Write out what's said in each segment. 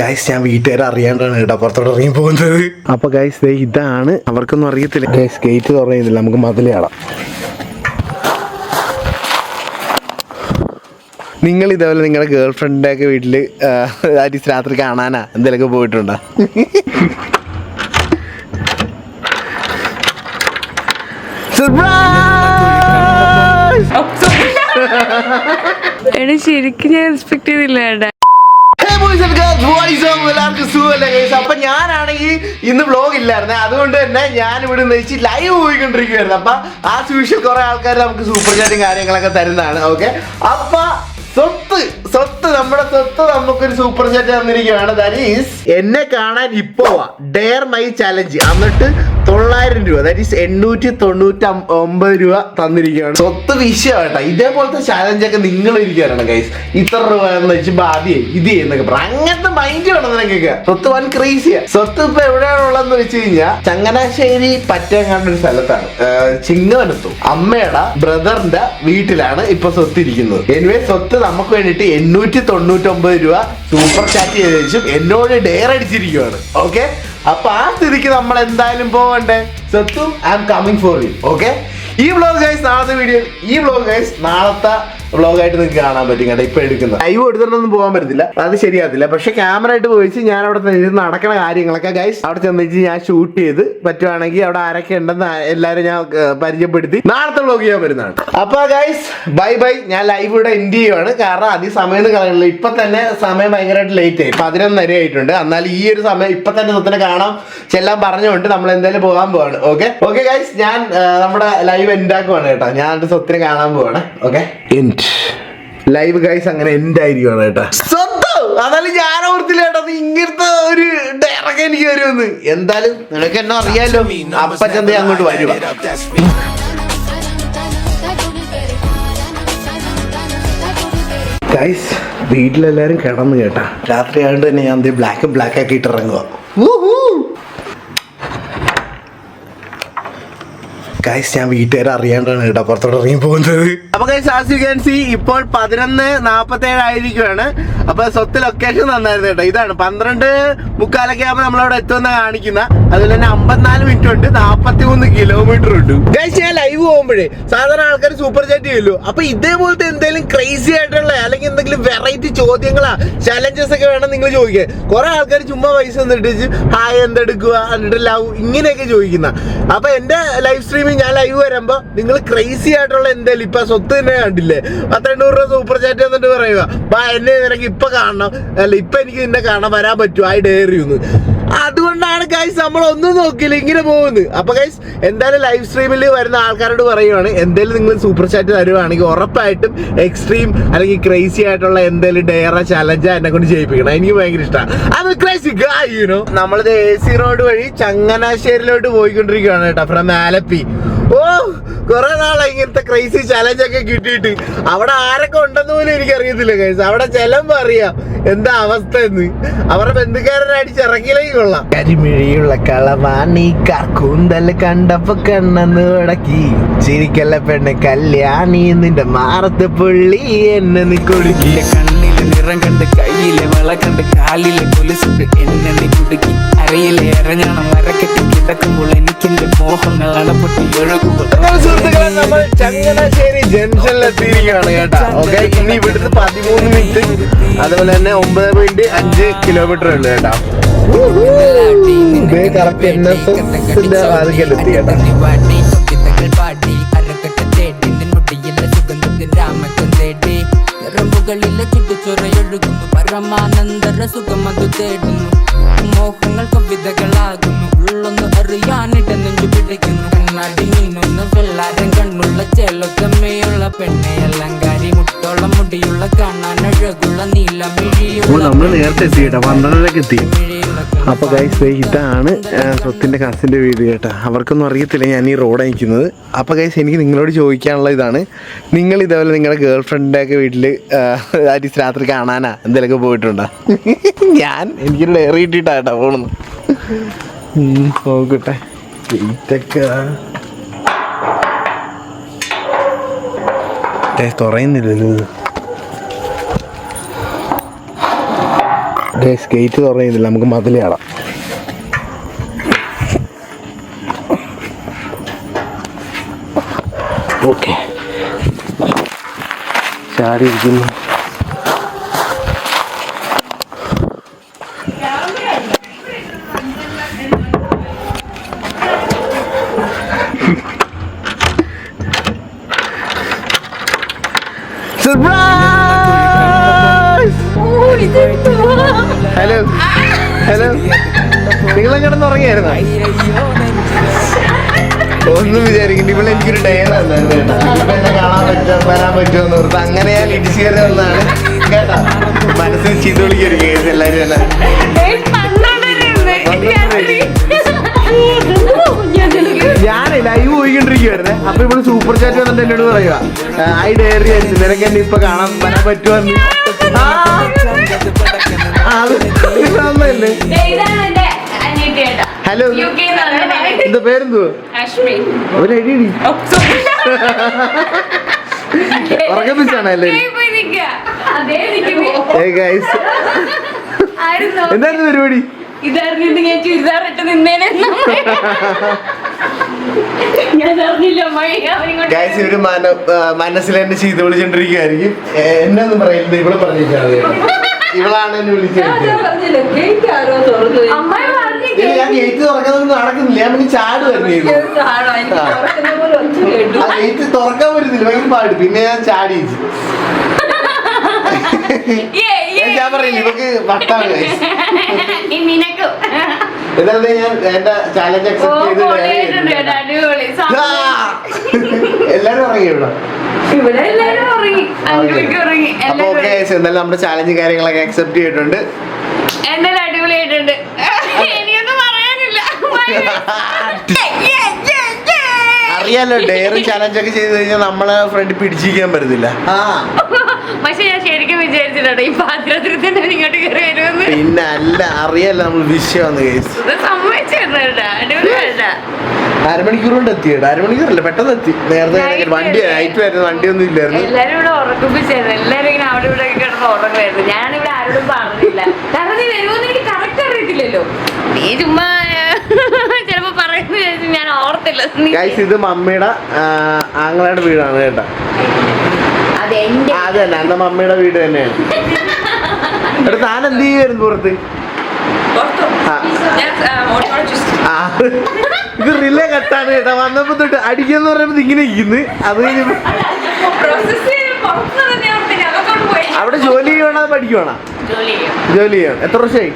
Guys ഞാൻ വീട്ടുകാരെ അറിയാണ്ടാണ് കേട്ടോ. പുറത്തോട്ട് ഇറങ്ങി പോകുന്നത്. അപ്പൊ ഗൈസ് ഇതാണ്. അവർക്കൊന്നും അറിയത്തില്ല. ഗൈസ് ഗേറ്റ് തുറയുന്നില്ല നമുക്ക് മതിൽ കാണാം. നിങ്ങൾ ഇതേപോലെ നിങ്ങളുടെ ഗേൾ ഫ്രണ്ടിന്റെ ഒക്കെ വീട്ടിൽ ആരീസ് രാത്രി കാണാനാ? എന്തെങ്കിലുമൊക്കെ പോയിട്ടുണ്ടോ? എടാ ശരിക്കും ഞാൻ എക്സ്പെക്ട് ചെയ്തില്ല ഏട്ടാ എല്ലാവർക്കും? അപ്പൊ ഞാനാണെങ്കിൽ ഇന്ന് വ്ലോഗ് ഇല്ലായിരുന്നു. അതുകൊണ്ട് തന്നെ ഞാൻ ഇവിടെ നിന്ന് ലൈവ് പോയിക്കൊണ്ടിരിക്കുകയായിരുന്നു അപ്പൊ ആ യൂഷ്വൽ കുറെ ആൾക്കാർ നമുക്ക് സൂപ്പർ ചാറ്റും കാര്യങ്ങളൊക്കെ തരുന്നതാണ് ഓക്കെ അപ്പൊ സ്വത്ത് സ്വത്ത് നമ്മുടെ സ്വത്ത് നമുക്കൊരു സൂപ്പർ ചാറ്റ് തന്നിരിക്കുകയാണ്. ദാറ്റ് ഈസ് എന്നെ കാണാൻ ഇപ്പോ ഡെയർ മൈ ചലഞ്ച് എന്നിട്ട് തൊള്ളായിരം രൂപ ദാറ്റ് ഈസ് എണ്ണൂറ്റി തൊണ്ണൂറ്റി ഒമ്പത് രൂപ തന്നിരിക്കുകയാണ്. സ്വത്ത് വിഷയമായിട്ടാ. ഇതേപോലത്തെ ചാലഞ്ച് ഒക്കെ നിങ്ങൾ ഇരിക്കാനാണ് ഗൈസ് ഇത്ര രൂപ എന്ന് വെച്ചപ്പോ ആദ്യം ഇത് പറയാം അങ്ങനത്തെ മൈൻഡ് വേണം നിനക്കൊക്കെ സ്വത്ത് വൻ ക്രേസിയാ സ്വത്ത് ഇപ്പൊ എവിടെയാണുള്ളതെന്ന് വെച്ച് കഴിഞ്ഞാൽ ചങ്ങനാശ്ശേരി പറ്റേങ്ങാണ്ട് ഒരു സ്ഥലത്താണ്. ചിങ്ങവനത്തും. അമ്മയുടെ ബ്രദറിന്റെ വീട്ടിലാണ് ഇപ്പൊ സ്വത്ത് ഇരിക്കുന്നത്. എനിവേ സ്വത്ത് നമുക്ക് വേണ്ടിയിട്ട് എണ്ണൂറ്റി തൊണ്ണൂറ്റി ഒമ്പത് രൂപ സൂപ്പർ ചാറ്റ് ചെയ്ത ശേഷം എന്നോട് ഡെയർ അടിച്ചിരിക്കുകയാണ് ഓക്കെ അപ്പൊ ആ സ്ഥിതിക്ക് നമ്മൾ എന്തായാലും പോവണ്ടേ? Sathu I am coming for you okay ഈ വ്ളോഗ് ഗൈസ് നാളത്തെ വീഡിയോ ഈ വ്ളോഗ് ഗൈസ് നാളത്തെ വ്ളോഗായിട്ട് നിങ്ങൾക്ക് കാണാൻ പറ്റും കേട്ടോ ഇപ്പൊ എടുക്കുന്നത് ലൈവ് എടുത്തിട്ടൊന്നും പോകാൻ പറ്റത്തില്ല. അത് ശരിയാകത്തില്ല. പക്ഷെ ക്യാമറ ആയിട്ട് പോയിച്ച് ഞാൻ അവിടെ ഇരുന്ന് നടക്കുന്ന കാര്യങ്ങളൊക്കെ ഗൈസ് അവിടെ ചെന്നിച്ച് ഞാൻ ഷൂട്ട് ചെയ്ത് പറ്റുവാണെങ്കിൽ അവിടെ ആരൊക്കെ ഉണ്ടെന്ന് എല്ലാവരും ഞാൻ പരിചയപ്പെടുത്തി നാളത്തെ വ്ളോഗ് ചെയ്യാൻ വരുന്നതാണ്. അപ്പൊ ഗൈസ് ബൈ ബൈ ഞാൻ ലൈവ് ഇവിടെ എൻഡ് ചെയ്യുവാണ്. കാരണം അധികം സമയം കളയുന്നില്ല ഇപ്പൊ തന്നെ സമയം ഭയങ്കരമായിട്ട് ലേറ്റ് ആയി. പതിനൊന്നര ആയിട്ടുണ്ട്. എന്നാൽ ഈ ഒരു സമയം ഇപ്പൊ തന്നെ സ്വത്തിനെ കാണാം. ചെല്ലാൻ പറഞ്ഞുകൊണ്ട് നമ്മൾ എന്തായാലും പോകാൻ പോവാണ്. ഓക്കെ ഓക്കെ ഗൈസ് ഞാൻ നമ്മുടെ ലൈവ് എൻഡ് ആക്കുവാണ് കേട്ടോ. ഞാൻ സ്വത്തിനെ കാണാൻ പോവാണ്. ഓക്കെ ലൈവ് ഗൈസ് അങ്ങനെ എൻഡ് ആയിരിക്കുവാണ് കേട്ടോ. സ്വന്തം! അതായത് ഞാൻ ഓർത്തില്ല കേട്ടോ ഇങ്ങനത്തെ ഒരു ഡയറക്റ്റ് എനിക്ക് വരുമെന്ന്. എന്തായാലും നിനക്ക് എന്നെ അറിയാലോ. അപ്പച്ചന്ത അങ്ങോട്ട് വരുക ഗൈസ് വീട്ടിലെല്ലാരും കിടന്നു കേട്ടാ. രാത്രി ആയതുകൊണ്ട് തന്നെ ഞാൻ ബ്ലാക്ക് ബ്ലാക്ക് ആക്കിയിട്ട് ഇറങ്ങുക ഗൈസ് ഞാൻ വീട്ടുകാരെ അറിയാണ്ടാണ് കേട്ടോ. പുറത്തോട്ട് ഇറങ്ങി പോകുന്നത്. അപ്പൊ guys as you can see ഇപ്പോൾ പതിനൊന്ന് നാപ്പത്തി ഏഴ് ആയിരിക്കുവാണ്. അപ്പൊ സ്വത്ത് ലൊക്കേഷൻ തന്നായിരുന്നു കേട്ടോ. ഇതാണ് പന്ത്രണ്ട് മുക്കാലൊക്കെ ആകുമ്പോൾ നമ്മളവിടെ എത്തുമെന്ന് കാണിക്കുന്ന. അതുപോലെ തന്നെ അമ്പത്തിനാല് മിനിറ്റ് ഉണ്ട്. നാപ്പത്തി മൂന്ന് കിലോമീറ്റർ ഉണ്ട്. ഗൈസ് ഞാൻ ലൈവ് പോകുമ്പോഴേ സാധാരണ ആൾക്കാർ സൂപ്പർ ചാറ്റ് ചെയ്യുമല്ലോ അപ്പൊ ഇതേപോലത്തെ എന്തെങ്കിലും ക്രേസി ആയിട്ടുള്ള അല്ലെങ്കിൽ എന്തെങ്കിലും വെറൈറ്റി ചോദ്യങ്ങളാ ചലഞ്ചസ് ഒക്കെ വേണം നിങ്ങൾ ചോദിക്കാൻ. കുറെ ആൾക്കാർ ചുമ്മാ പൈസ തന്നിട്ട് ഹായ് എന്തെടുക്കുക എന്നിട്ട് ലവ് ഇങ്ങനെയൊക്കെ ചോദിക്കുന്ന. അപ്പൊ എന്റെ ലൈവ് സ്ട്രീമിൽ ഞാൻ ലൈവ് വരുമ്പോ നിങ്ങൾ ക്രേസി ആയിട്ടുള്ള എന്തായാലും ഇപ്പൊ സ്വത്ത് തന്നെ കണ്ടില്ലേ? പത്തെണ്ണൂറ് രൂപ സൂപ്പർ ചാറ്റ് എന്നിട്ട് പറയുക ബാ എന്നെ നിനക്ക് ഇപ്പൊ കാണണം. അല്ല ഇപ്പൊ എനിക്ക് നിന്നെ കാണാൻ വരാൻ പറ്റുമോ ആ ഡയറി ഡയറിന്ന് അതുകൊണ്ടാണ് ഗൈസ് നമ്മൾ ഒന്നും നോക്കില്ല ഇങ്ങനെ പോകുന്നത്. അപ്പൊ ഗൈസ് എന്തായാലും ലൈവ് സ്ട്രീമിൽ വരുന്ന ആൾക്കാരോട് പറയുവാണ് എന്തായാലും നിങ്ങൾ സൂപ്പർ ചാറ്റ് തരുവാണെങ്കിൽ ഉറപ്പായിട്ടും എക്സ്ട്രീം അല്ലെങ്കിൽ ക്രേസി ആയിട്ടുള്ള എന്തെങ്കിലും ഡയറ ചലഞ്ച് എന്നെ കൊണ്ട് ചെയ്യിപ്പിക്കണം. എനിക്ക് ഭയങ്കര ഇഷ്ടമാണ് ക്രേസി നമ്മളിത് എ സി റോഡ് വഴി ചങ്ങനാശ്ശേരിയിലോട്ട് പോയിക്കൊണ്ടിരിക്കുകയാണ് കേട്ടോ ഫ്രം ആലപ്പി. ഓ കുറെ നാളായി ഇങ്ങനത്തെ ക്രൈസി ചലഞ്ച് ഒക്കെ കിട്ടിയിട്ട്. അവിടെ ആരൊക്കെ ഉണ്ടെന്ന് പോലും എനിക്ക് അറിയത്തില്ല കൈസ് അവിടെ ചെലമ്പ് അറിയാം എന്താ അവസ്ഥ എന്ന് അവരുടെ ബന്ധുക്കാരനെ അടിച്ചിറക്കിലേക്ക് കൊള്ളാം. കരിമിഴിയുള്ള കളവാണി കൂന്തൽ കണ്ടപ്പോ കണ്ണെന്ന് ഉടക്കി. ചിരിക്കല്ല പെണ്ണ് കല്യാണി നിന്റെ മാറത്ത് പുള്ളി എന്നെ നീ കൊടുക്കി. കണ്ണിലെ കണ്ണിലെ നിറം കണ്ട് കയ്യിലെ വള കണ്ട് കാലിലെ കൊലുസിട്ട് എന്നെ നീ കുടുക്കി. അരയിലെ ഇറങ്ങണം മരക്കെട്ടി കിടക്കുമ്പോൾ എനിക്കെന്റെ മോഹങ്ങൾ അടപ്പെട്ടി സുഹൃത്തുക്കളെ നമ്മൾ ചങ്ങനാശ്ശേരി എത്തിയിരിക്കുകയാണ് കേട്ടോ. ഓക്കെ ഇനി ഇവിടുന്ന് പതിമൂന്ന് മിനിറ്റ് അതുപോലെ തന്നെ ഒമ്പത് പോയിന്റ് അഞ്ച് കിലോമീറ്റർ ഉള്ളു കേട്ടോ. കറക്റ്റ് എൻ എസ് എസിന്റെ വാതിക്കലെത്തി കേട്ടോ. ചുട്ടുചൊറയൊഴുകുന്നു സുഖം അത് തേടുന്നു. മോഹങ്ങൾ കവിതകളാകുന്നു ഉള്ളൊന്ന് അറിയാനിട നെഞ്ചു പിടിക്കുന്നു. കണ്ണാടി മീനൊന്ന് വെള്ളാരം കണ്ണുള്ള ചെലത്തമ്മയുള്ള പെണ്ണെ. അലങ്കാരി മുട്ടോളം മുടിയുള്ള കാണാൻ അഴകുള്ള നീലമിഴിയുള്ള നമ്മൾ നേരത്തെ എത്തിയിട്ടാ പന്ത്രണ്ടരക്ക് എത്തി. മിഴിയുള്ള അപ്പൊ ഗൈസ് ഇതാണ് സ്വത്തിന്റെ കസിന്റെ വീട് കേട്ടോ. അവർക്കൊന്നും അറിയത്തില്ല ഞാൻ ഈ റോഡ് അയക്കുന്നത്. അപ്പോൾ ഗൈസ് എനിക്ക് നിങ്ങളോട് ചോദിക്കാനുള്ള ഇതാണ്. നിങ്ങൾ ഇതേപോലെ നിങ്ങളുടെ ഗേൾ ഫ്രണ്ടിന്റെ ഒക്കെ വീട്ടിൽ ആരീസ് രാത്രി കാണാനാ? എന്തെങ്കിലുമൊക്കെ പോയിട്ടുണ്ടോ? ഞാൻ എനിക്കൊരു ഡയറി കേട്ടോ പോണെന്ന് നോക്കട്ടെ. തുറയുന്നില്ലല്ലോ. ഗേറ്റ് തുറന്നില്ല നമുക്ക് മതിലയാടാം ഓക്കെ. ചാടിയിരിക്കുന്നു. സർപ്രൈസ് നിങ്ങളെ കിടന്ന് ഉറങ്ങിയായിരുന്നു ഒന്നും വിചാരിക്കുന്നു ഇവിടെ എനിക്കൊരു ഡയർ എന്നെ കാണാൻ പറ്റുമോ വരാൻ പറ്റുമോ എന്ന് ഓർത്ത് അങ്ങനെ ഞാൻ ഇടിച്ചു കയറി വന്നാണ് കേട്ടാ? മനസ്സിൽ ചീത്ത വിളിക്കൊരു കേസ് എല്ലാരും ഞാൻ ലൈവ് പോയിക്കൊണ്ടിരിക്കുവായിരുന്നെ. അപ്പൊ ഇവിടെ സൂപ്പർ ചാറ്റ് വന്നിട്ട് എന്നോട് പറയുക ഐ ഡയറി ആയിരുന്നു നിനക്ക് എന്നെ ഇപ്പൊ കാണാൻ വരാൻ ആ, അത് നല്ലതല്ലേ ഹലോ. എന്താ പേരെന്തോ ഒരു ഗൈസ് എന്തായിരുന്നു പരിപാടി? ഞാൻ നിന്നേനെ. ഒരു മനസ്സിൽ എന്നെ ചെയ്ത് വിളിച്ചോണ്ടിരിക്കുകയായിരിക്കും എന്നെ ഒന്നും പറയില്ല ഇവിടെ പറഞ്ഞിട്ടാണ് ഇവളാണ് എന്നെ വിളിച്ചത് ഇല്ല, ഞാൻ ഗേറ്റ് തുറക്കുന്നൊന്നും നടക്കുന്നില്ല ഞാൻ പിന്നെ ചാടുമായിരുന്നു ചെയ്തു ആ. ഗേറ്റ് തുറക്കാൻ പറ്റുന്നില്ല ഭയങ്കര പാട്. പിന്നെ ഞാൻ ചാടി ഞാൻ പറയില്ല ഇവക്ക് വട്ടാണ് എന്നാലേ ഞാൻ എന്റെ ചാലഞ്ച് അക്സെപ്റ്റ് ചെയ്ത്! എല്ലാരും ഇറങ്ങി ഇവിടെ? അപ്പൊ ഓക്കെ എന്നാലും നമ്മുടെ ചാലഞ്ച് കാര്യങ്ങളൊക്കെ അക്സെപ്റ്റ് ചെയ്തിട്ടുണ്ട്. എന്തായാലും അടിപൊളിയായിട്ടുണ്ട്. അറിയാലോ ഡെയറി ചലഞ്ച് ഒക്കെ ചെയ്ത് കഴിഞ്ഞാൽ നമ്മളെ ഫ്രണ്ട് പിടിച്ചിരിക്കാൻ പറ്റത്തില്ല. ആ. പക്ഷെ ഞാൻ ശരിക്കും വിചാരിച്ചിട്ടോ ഈ തന്നെ ഇങ്ങോട്ട് കയറി വരുമെന്ന്. പിന്നെ അല്ല അറിയാലോ നമ്മൾ വിഷയമാണ് കേസ് അരമണിക്കൂർ കൊണ്ട് എത്തിയത് അരമണിക്കൂറല്ല പെട്ടെന്ന് എത്തി. നേരത്തെ വണ്ടി ആയിരുന്നു. നൈറ്റ് വരുന്ന വണ്ടിയൊന്നും ഇല്ലായിരുന്നു. എല്ലാരും ഇവിടെ ഉറക്കിപ്പിച്ചായിരുന്നു എല്ലാരും ഇങ്ങനെ അവിടെ ഇവിടെ ഒക്കെ കിടന്ന് ഉറങ്ങുമായിരുന്നു. ഞാനിവിടെ ആരോടും പറഞ്ഞില്ല. കാരണം നീ വരുമോന്ന് എനിക്ക് കറക്റ്റ് അറിയത്തില്ലല്ലോ. നീ ചുമ്മാ ചിലപ്പോ പറയുന്ന വിചാരിച്ച് ഞാൻ ഓർത്തില്ല നീ- ഗൈസ് ഇത് മമ്മിയുടെ ആങ്ങളുടെ വീടാണ് കേട്ടോ. അതല്ല അന്ന മമ്മിയുടെ വീട് തന്നെയാണ്. എടാ താൻ എന്ത് ചെയ്യുമായിരുന്നു പുറത്ത്. ഇത് റിലേ കട്ടാണ് കേട്ടോ. വന്നപ്പോ തൊട്ട് അടിക്കാന്ന് പറയുമ്പോ ഇങ്ങനെ ഇരിക്കുന്നു. അത് അവിടെ ജോലി ചെയ്യണോ അതോ പഠിക്കുവാണോ? ജോലി ചെയ്യണം. എത്ര വർഷമായി?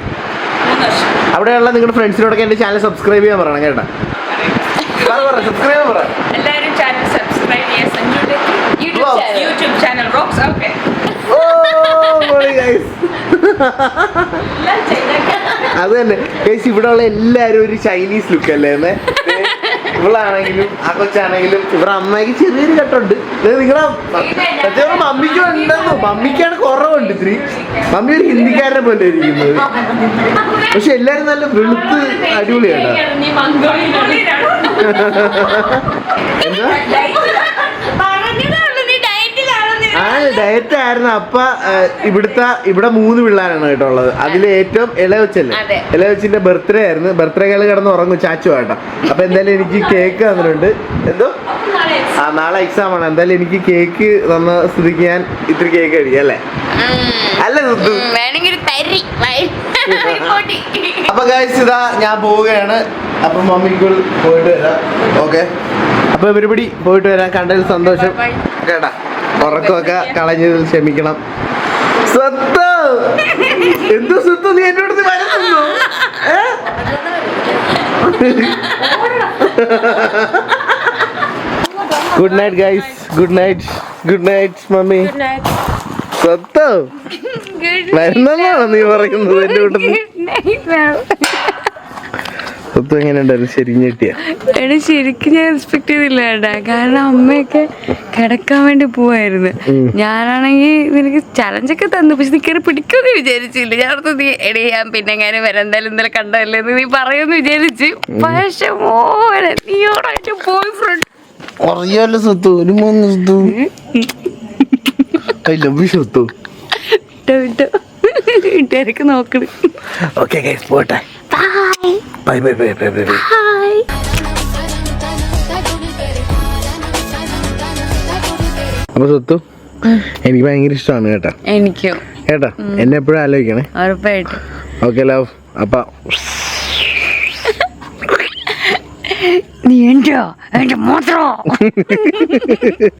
അവിടെയുള്ള നിങ്ങളുടെ ഫ്രണ്ട്സിനോടൊക്കെ എന്റെ ചാനൽ സബ്സ്ക്രൈബ് ചെയ്യാൻ പറയണം കേട്ടോ. എല്ലാവരും channel subscribe YouTube channel. Rocks okay അത് തന്നെ. ഇവിടെ ഉള്ള എല്ലാരും ഒരു ചൈനീസ് ലുക്ക് അല്ലേ? ഇവളാണെങ്കിലും ആ കൊച്ചാണെങ്കിലും ഇവരുടെ അമ്മയ്ക്ക് ചെറിയൊരു കട്ടുണ്ട്. നിങ്ങളുടെ സത്യം പറഞ്ഞാ മമ്മിക്ക് ഉണ്ടെന്നോ മമ്മിക്കാണ് കുറവുണ്ട് ഇത്തിരി. മമ്മി ഒരു ഹിന്ദിക്കാരനെ പോലെ ഇരിക്കുന്നത്. പക്ഷെ എല്ലാരും നല്ല വെളുത്ത് അടിപൊളിയാണ് എന്താ പറഞ്ഞതേ ഉള്ളൂ നീ ഡയറ്റിലാണെന്ന് ആ ഡയറ്റ് ആയിരുന്നു അപ്പ ഇവിടുത്തെ ഇവിടെ മൂന്ന് പിള്ളേരാണ് കേട്ടോ ഉള്ളത്. അതിൽ ഏറ്റവും ഇളവച്ചല്ലേ അതെ. ഇളവച്ചിന്റെ ബർത്ത്ഡേ ആയിരുന്നു. ബർത്ത്ഡേ കളി കിടന്ന് ഉറങ്ങും ചാച്ചു ആട്ടോ. അപ്പൊ എന്തായാലും എനിക്ക് കേക്ക് തന്നിട്ടുണ്ട്. എന്തോ? ആ നാളെ എക്സാം ആണ്. എന്തായാലും എനിക്ക് കേക്ക് തന്ന സ്ഥിതിക്ക് ഞാൻ ഇത്തിരി കേക്ക് കഴിക്കാം അല്ലേ? അല്ല. അപ്പൊ ഗൈസ് ഇതാ ഞാൻ പോവുകയാണ്. അപ്പൊ മമ്മിക്കുൾ പോയിട്ട് വരാം. ഓക്കെ അപ്പൊ പരിപാടി പോയിട്ട് വരാം. കണ്ടതിൽ സന്തോഷം. കേട്ടാ? ഉറക്കമൊക്കെ കളഞ്ഞ് ക്ഷമിക്കണം. സ്വത്ത്! എന്ത് സ്വത്ത് നീ എന്റെ അടുത്ത് വരുന്നു good night guys good night good night mummy സ്വത്ത്? വരുന്നോ നീ പറയുന്നത് എന്റെ കൂട്ടത്തിൽ. Night, എങ്ങനെയുണ്ടായിരുന്നു എടാ ശരിക്കും ഞാൻ എക്സ്പെക്ട് ചെയ്തില്ല ഏട്ടാ കാരണം അമ്മയൊക്കെ കിടക്കാൻ വേണ്ടി പോവായിരുന്നു. ഞാനാണെങ്കിൽ നിനക്ക് ചലഞ്ചൊക്കെ തന്നു. പക്ഷെ നീ കയറി പിടിക്കുമെന്ന് വിചാരിച്ചില്ല. ഞാൻ ഓർത്തു നീ എടി ഞാൻ പിന്നെ എങ്ങനെ വരാം? എന്തായാലും ഇന്നലെ കണ്ടതല്ലേ എന്ന് നീ പറയുമെന്ന് വിചാരിച്ചു. പക്ഷെ മോനെ നീയോടായിട്ട് ബോയ് ഫ്രണ്ട് അറിയാലോ സത്തു ഒരു മൂന്ന് സത്തു ഐ ലവ് യു വിട്ടോ വിട്ടോ വീട്ടുകാരൊക്കെ നോക്കണം ഓക്കെ പോട്ടെ. Bye Bye, bye, bye, bye, bye. Bye. അപ്പൊ സ്വത്തു എനിക്ക് ഭയങ്കര ഇഷ്ടമാണ് കേട്ടാ. എനിക്കും. കേട്ടാ എന്നെ എപ്പോഴും ആലോചിക്കണേ. ഉറപ്പായിട്ട്. ഓക്കെ ലവ് അപ്പ നീ എന്റെ എന്റെ മാത്രം?